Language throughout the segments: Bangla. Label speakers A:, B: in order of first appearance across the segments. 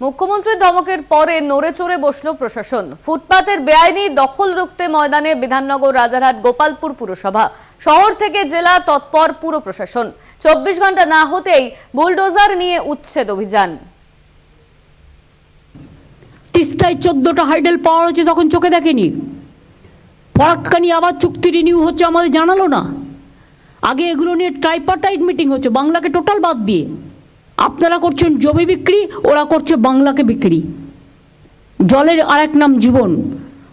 A: মুখ্যমন্ত্রীর ধমকের পরে নড়ে চড়ে বসল প্রশাসন। ফুটপাতের বেআইনি দখল রুখতে ময়দানে বিধাননগর, রাজারহাট, গোপালপুর পুরসভা। শহর থেকে জেলা, তৎপর পুর প্রশাসন। চব্বিশ ঘণ্টা না হতেই বুলডোজার নিয়ে উচ্ছেদ অভিযান।
B: তিস্তায় চোদ্দোটা হাইডেল পাওয়ার হচ্ছে তখন চোখে দেখেনি। ফরাক্কানি আবার চুক্তি রিনিউ হচ্ছে আমাদের জানালো না। আগে এগুলো নিয়ে ট্রাইপার্টাইট মিটিং হচ্ছে, বাংলাকে টোটাল বাদ দিয়ে। আপনারা করছেন জমি বিক্রি, ওরা করছে বাংলাকে বিক্রি। জলের আরেক নাম জীবন।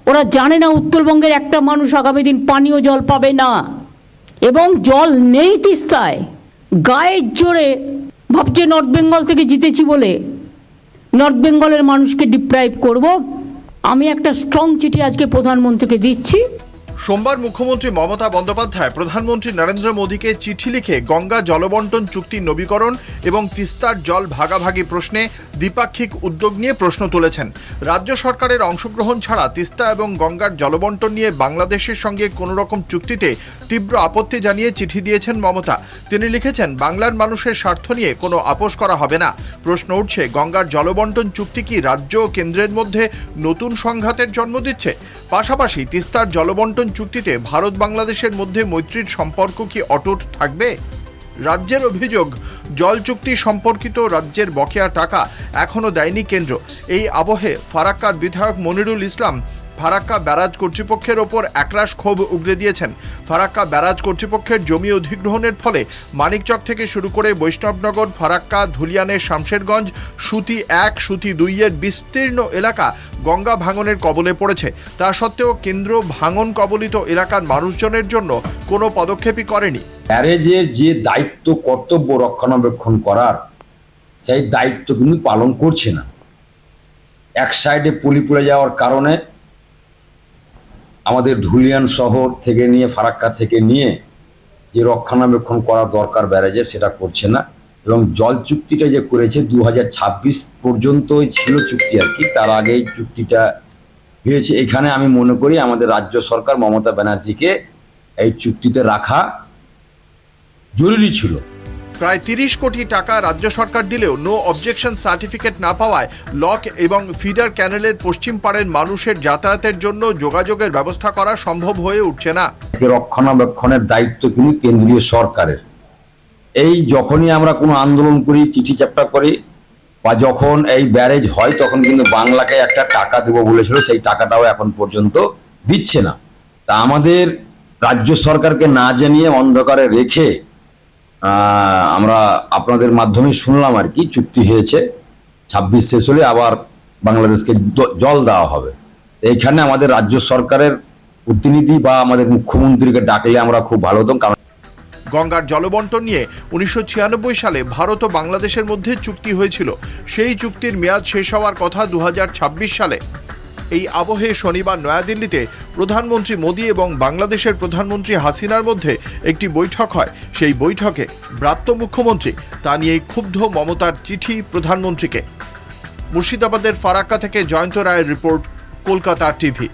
B: ওরা জানে না উত্তরবঙ্গের একটা মানুষ আগামী দিন পানীয় জল পাবে না। এবং জল নেই তিস্তায়। গায়ের জোরে ভাবছে নর্থ বেঙ্গল থেকে জিতেছি বলে। নর্থ বেঙ্গলের মানুষকে ডিপ্রাইভ করব। আমি একটা স্ট্রং চিঠি আজকে প্রধানমন্ত্রীকে দিচ্ছি।
C: সোমবার মুখ্যমন্ত্রী মমতা বন্দ্যোপাধ্যায় প্রধানমন্ত্রী নরেন্দ্র মোদীকে চিঠি লিখে গঙ্গা জলবন্টন চুক্তি নবীকরণ এবং তিস্তার জল ভাগাভাগি প্রশ্নে দ্বিপাক্ষিক উদ্যোগ নিয়ে প্রশ্ন তুলেছেন। রাজ্য সরকারের অংশগ্রহণ ছাড়া তিস্তা এবং গঙ্গার জলবন্টন নিয়ে বাংলাদেশের সঙ্গে কোনো রকম চুক্তিতে তীব্র আপত্তি জানিয়ে চিঠি দিয়েছেন মমতা। তিনি লিখেছেন, বাংলার মানুষের স্বার্থ নিয়ে কোনো আপোষ করা হবে না। প্রশ্ন উঠছে, গঙ্গার জলবন্টন চুক্তি কি রাজ্য ও কেন্দ্রের মধ্যে নতুন সংঘাতের জন্ম দিচ্ছে? পাশাপাশি তিস্তার জলবন্টন চুক্তিতে ভারত বাংলাদেশের মধ্যে মৈত্রীর সম্পর্ক কি অটুট থাকবে? রাজ্যের অভিযোগ, জল চুক্তি সম্পর্কিত রাজ্যের বকেয়া টাকা এখনও দেয়নি কেন্দ্র। এই আবহে ফারাক্কার বিধায়ক মনিরুল ইসলাম ফারাক্কা ব্যারাজ কর্তৃপক্ষের ওপর একরাশ ক্ষোভ উগরে দিয়েছেন। ফারাক্কা ব্যারাজ কর্তৃপক্ষের জমি অধিগ্রহণের ফলে মানিকচক থেকে শুরু করে বৈষ্ণবনগর, ফারাক্কা ধুলিয়ানের শামশেরগঞ্জ, সুতি এক, সুতি দুইয়ের বিস্তীর্ণ এলাকা গঙ্গা ভাঙনের কবলে পড়েছে। তা সত্ত্বেও কেন্দ্র ভাঙন কবলিত এলাকার মানুষজনের জন্য কোনো পদক্ষেপই করেনি।
D: ব্যারেজের যে দায়িত্ব, কর্তব্য রক্ষণাবেক্ষণ করার, সেই দায়িত্ব কিন্তু পালন করছে না। এক সাইডে পুলি পড়ে যাওয়ার কারণে আমাদের ধুলিয়ান শহর থেকে নিয়ে, ফারাক্কা থেকে নিয়ে যে রক্ষণাবেক্ষণ করা দরকার ব্যারেজের, সেটা করছে না। এবং জল চুক্তিটা যে করেছে দু হাজার পর্যন্তই ছিল চুক্তি আর কি। তার আগেই চুক্তিটা হয়েছে। এখানে আমি মনে করি আমাদের রাজ্য সরকার মমতা ব্যানার্জিকে এই চুক্তিতে রাখা জরুরি ছিল।
C: প্রায় তিরিশ কোটি টাকা রাজ্য সরকার দিলেও নো অবজেকশন সার্টিফিকেট না পাওয়ায় লক এবং ফিডার ক্যানেলের পশ্চিম পাড়ের মানুষের যাতায়াতের জন্য যোগাযোগের ব্যবস্থা করা সম্ভব হয়ে উঠছে না।
D: রক্ষণাবেক্ষণের দায়িত্ব কিন্তু কেন্দ্রীয় সরকারের। এই যখনই আমরা কোনো আন্দোলন করি, চিঠি চাপটা করি, বা যখন এই ব্যারেজ হয়, তখন কিন্তু বাংলাকে একটা টাকা দেবো বলেছিল, সেই টাকাটাও এখন পর্যন্ত দিচ্ছে না। তা আমাদের রাজ্য সরকারকে না জানিয়ে অন্ধকারে রেখে আমরা আপনাদের মাধ্যমে শুনলাম আর কি, চুক্তি হয়েছে। ছাব্বিশ শেষ হলে আবার বাংলাদেশকে জল দেওয়া হবে। এইখানে আমাদের রাজ্য সরকারের প্রতিনিধি বা আমাদের মুখ্যমন্ত্রীকে ডাকলে আমরা খুব ভালো হতাম, কারণ
C: গঙ্গার জলবন্টন নিয়ে উনিশশো ছিয়ানব্বই সালে ভারত ও বাংলাদেশের মধ্যে চুক্তি হয়েছিল। সেই চুক্তির মেয়াদ শেষ হওয়ার কথা দু হাজার ছাব্বিশ সালে। এই আবহে শনিবার নয়াদিল্লিতে প্রধানমন্ত্রী মোদী এবং বাংলাদেশের প্রধানমন্ত্রী হাসিনার মধ্যে একটি বৈঠক হয়। সেই বৈঠকে ব্রাত্য মুখ্যমন্ত্রী তা নিয়ে ক্ষুব্ধ মমতার চিঠি প্রধানমন্ত্রীকে। মুর্শিদাবাদের ফারাক্কা থেকে জয়ন্ত রায়ের রিপোর্ট, কলকাতা টিভি।